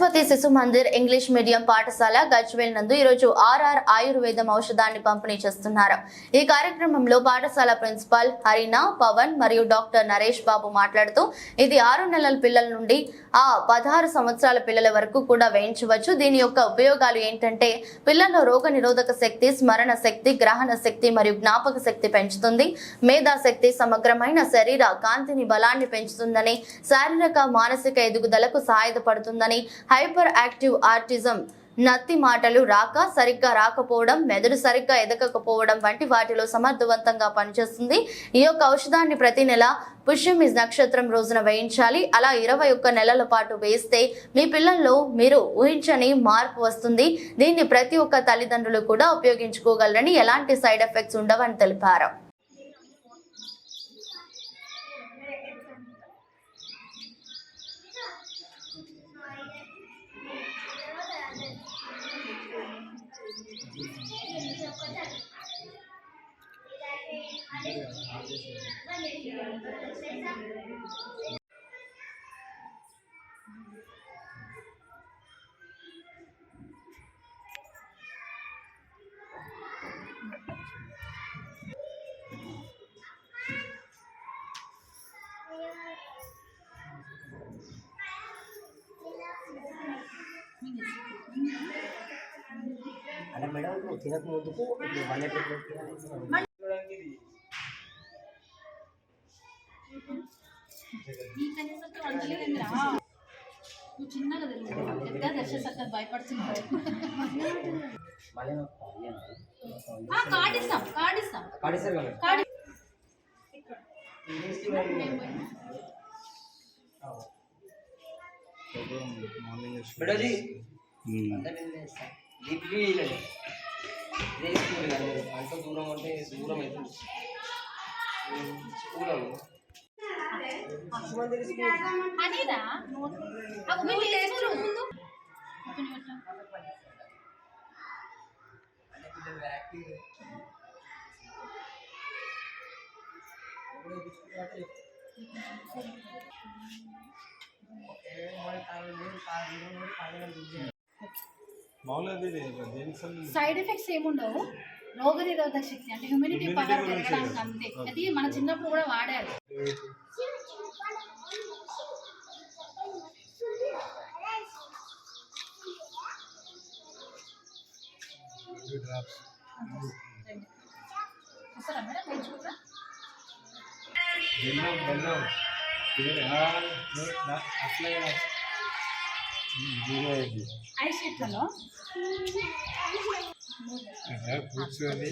సరస్వతి శిశు Mandir English medium పాఠశాల గజ్వేల్ నందు ఈరోజు ఆర్ఆర్ ఆయుర్వేదం ఔషధాన్ని పంపిణీ చేస్తున్నారు. ఈ కార్యక్రమంలో పాఠశాల ప్రిన్సిపాల్ హరినా పవన్ మరియు డాక్టర్ నరేష్ బాబు మాట్లాడుతూ ఇది ఆరు నెలల పిల్లల నుండి ఆ పదహారు సంవత్సరాల పిల్లల వరకు కూడా వేయించవచ్చు. దీని యొక్క ఉపయోగాలు ఏంటంటే పిల్లల్లో రోగ నిరోధక శక్తి స్మరణ శక్తి గ్రహణ శక్తి మరియు జ్ఞాపక శక్తి పెంచుతుంది. మేధాశక్తి సమగ్రమైన శరీర కాంతిని బలాన్ని పెంచుతుందని శారీరక మానసిక ఎదుగుదలకు సహాయపడుతుందని హైపర్ యాక్టివ్ ఆర్టిజం నత్తి మాటలు రాక సరిగ్గా రాకపోవడం మెదడు సరిగ్గా ఎదగకపోవడం వంటి వాటిలో సమర్థవంతంగా పనిచేస్తుంది. ఈ యొక్క ఔషధాన్ని ప్రతి నెల పుష్యమిజ్ నక్షత్రం రోజున వేయించాలి. అలా ఇరవై ఒక్క నెలల పాటు వేస్తే మీ పిల్లల్లో మీరు ఊహించని మార్పు వస్తుంది. దీన్ని ప్రతి ఒక్క తల్లిదండ్రులు కూడా ఉపయోగించుకోగలరని ఎలాంటి సైడ్ ఎఫెక్ట్స్ ఉండవని తెలిపారు. అంటే మేడం ఇప్పుడు తినక ముందుకు ఇప్పుడు వన్ ఎయిట్ నీకనేసరికి వంటలేదురా నువ్వు చిన్నగా తెలుగు పెద్ద దర్శక భయపడుతున్నావు మళ్ళీ ఆ, కార్డు ఇస్తాం కార్డు ఇస్తాం పాడిస్తారు కదా card madam G deeply school కానీ అంత దూరం అంటే దూరం అవుతుంది స్కూల్ మీరు ఓకే, సైడ్ ఎఫెక్ట్స్ ఏముండవు. రోగ నిరోధక శక్తి అంటే హ్యూమినిటీ పవర్ పెరగడానికి అంతే. అది మన చిన్నప్పుడు కూడా వాడారు. అట్లే జీరో అయింది ఐస్ షీట్లలో అట్లా కూర్చొని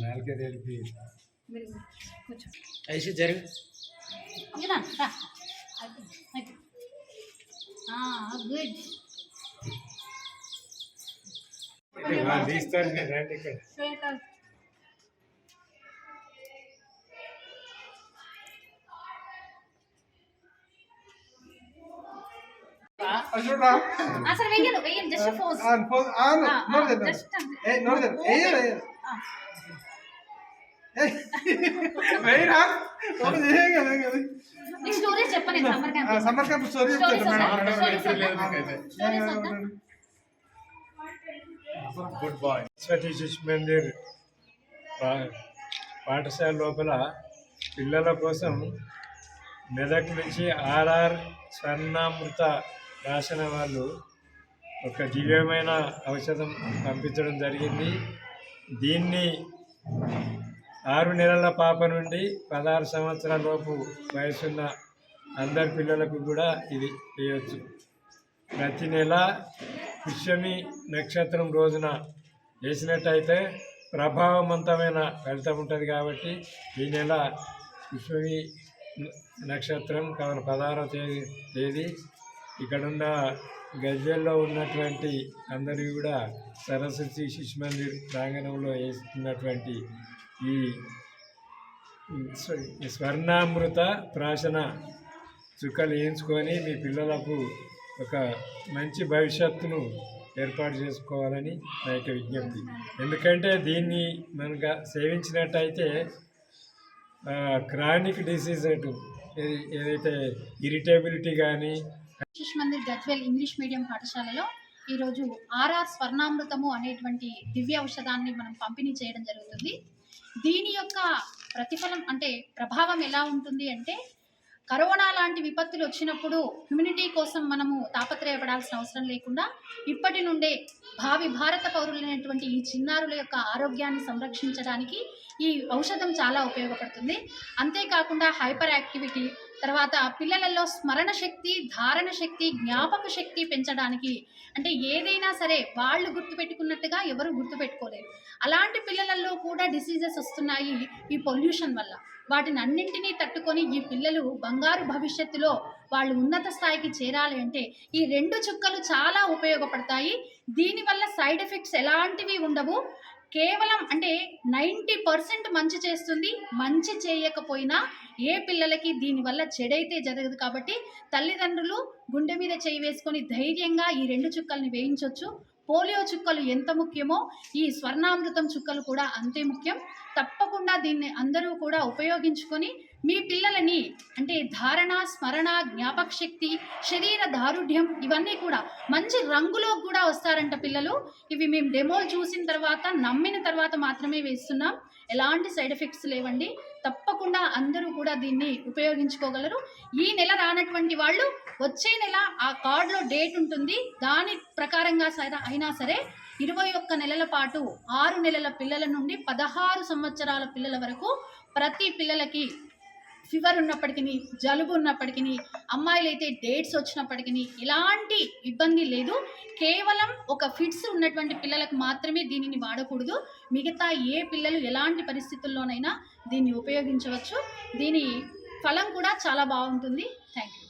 నాలుగే తెలిపి మీరు కూర్చో ఐసి జరుగు ఇలా రా అయిపోయింది, అయిపోయింది. ఆ, గుడ్ తీస్తారు నేను రండి ఇక్కడ అసలు వెయ్యను వెయ్యను జస్ట్ ఫోర్స్ జస్ట్ ఏ నోడదు ఏయ్ స్టోరీ చెప్పండి summer camp summer camp story good boy Mandir పాఠశాల లోపల పిల్లల కోసం మెదక్ నుంచి ఆర్ఆర్ స్వర్ణామృత రాసిన వాళ్ళు ఒక దివ్యమైన ఔషధం పంపించడం జరిగింది. దీన్ని ఆరు నెలల పాప నుండి పదహారు సంవత్సరాల లోపు వయసున్న అందరి పిల్లలకు కూడా ఇది చేయవచ్చు ప్రతి నెల పుష్యమి నక్షత్రం రోజున వేసినట్టయితే ప్రభావవంతమైన ఫలితం ఉంటుంది కాబట్టి ఈ నెల పుష్యమి నక్షత్రం కావున పదహారవ తేదీ తేదీ ఇక్కడున్న గజ్వెల్లో ఉన్నటువంటి అందరూ కూడా సరస్వతి శిశు మందిర్ ప్రాంగణంలో వేస్తున్నటువంటి ఈ స్వ- ఈ స్వర్ణామృత ప్రాశన చుక్కలు వేయించుకొని మీ పిల్లలకు ఒక మంచి భవిష్యత్తును ఏర్పాటు చేసుకోవాలని నా యొక్క విజ్ఞప్తి. ఎందుకంటే దీన్ని మనకు సేవించినట్టయితే క్రానిక్ డిసీజ్ అటు ఏదైతే ఇరిటేబిలిటీ కానీ శిశు మందిర్ గజ్వెల్ ఇంగ్లీష్ మీడియం పాఠశాలలో ఈరోజు ఆర్ఆర్ స్వర్ణామృతము అనేటువంటి దివ్య ఔషధాన్ని మనం పంపిణీ చేయడం జరుగుతుంది. దీని యొక్క ప్రతిఫలం అంటే ప్రభావం ఎలా ఉంటుంది అంటే కరోనా లాంటి విపత్తులు వచ్చినప్పుడు హ్యూమినిటీ కోసం మనము తాపత్రయపడాల్సిన అవసరం లేకుండా ఇప్పటి నుండే భావి భారత పౌరులైనటువంటి ఈ చిన్నారుల యొక్క ఆరోగ్యాన్ని సంరక్షించడానికి ఈ ఔషధం చాలా ఉపయోగపడుతుంది. అంతేకాకుండా హైపర్ యాక్టివిటీ తర్వాత పిల్లలలో స్మరణ శక్తి ధారణ శక్తి జ్ఞాపక శక్తి పెంచడానికి అంటే ఏదైనా సరే వాళ్ళు గుర్తుపెట్టుకున్నట్టుగా ఎవరు గుర్తుపెట్టుకోలేరు. అలాంటి పిల్లలలో కూడా డిసీజెస్ వస్తున్నాయి ఈ పొల్యూషన్ వల్ల. వాటిని అన్నింటినీ తట్టుకొని ఈ పిల్లలు బంగారు భవిష్యత్తులో వాళ్ళు ఉన్నత స్థాయికి చేరాలి అంటే ఈ రెండు చుక్కలు చాలా ఉపయోగపడతాయి. దీనివల్ల సైడ్ ఎఫెక్ట్స్ ఎలాంటివి ఉండవు. కేవలం అంటే నైంటీ పర్సెంట్ మంచి చేస్తుంది మంచి చేయకపోయినా ఏ పిల్లలకి దీనివల్ల చెడైతే జరగదు కాబట్టి తల్లిదండ్రులు గుండె మీద చేయి వేసుకొని ధైర్యంగా ఈ రెండు చుక్కల్ని వేయించవచ్చు పోలియో చుక్కలు ఎంత ముఖ్యమో ఈ స్వర్ణామృతం చుక్కలు కూడా అంతే ముఖ్యం. తప్పకుండా దీన్ని అందరూ కూడా ఉపయోగించుకొని మీ పిల్లలని అంటే ధారణ స్మరణ జ్ఞాపక శక్తి శరీర దారుఢ్యం ఇవన్నీ కూడా మంచి రంగులో కూడా వస్తారంట పిల్లలు. ఇవి మేము డెమోలు చూసిన తర్వాత నమ్మిన తర్వాత మాత్రమే వేస్తున్నాం. ఎలాంటి సైడ్ ఎఫెక్ట్స్ లేవండి. తప్పకుండా అందరూ కూడా దీన్ని ఉపయోగించుకోగలరు. ఈ నెల రానటువంటి వాళ్ళు వచ్చే నెల ఆ కార్డులో డేట్ ఉంటుంది. దాని ప్రకారంగా సరే అయినా సరే ఇరవై ఒక్క నెలల పాటు ఆరు నెలల పిల్లల నుండి పదహారు సంవత్సరాల పిల్లల వరకు ప్రతి పిల్లలకి ఫీవర్ ఉన్నప్పటికీ జలుబు ఉన్నప్పటికీ అమ్మాయిలైతే డేట్స్ వచ్చినప్పటికీ ఎలాంటి ఇబ్బంది లేదు. కేవలం ఒక ఫిట్స్ ఉన్నటువంటి పిల్లలకు మాత్రమే దీనిని వాడకూడదు. మిగతా ఏ పిల్లలు ఎలాంటి పరిస్థితుల్లోనైనా దీన్ని ఉపయోగించవచ్చు. దీని ఫలం కూడా చాలా బాగుంటుంది. Thank you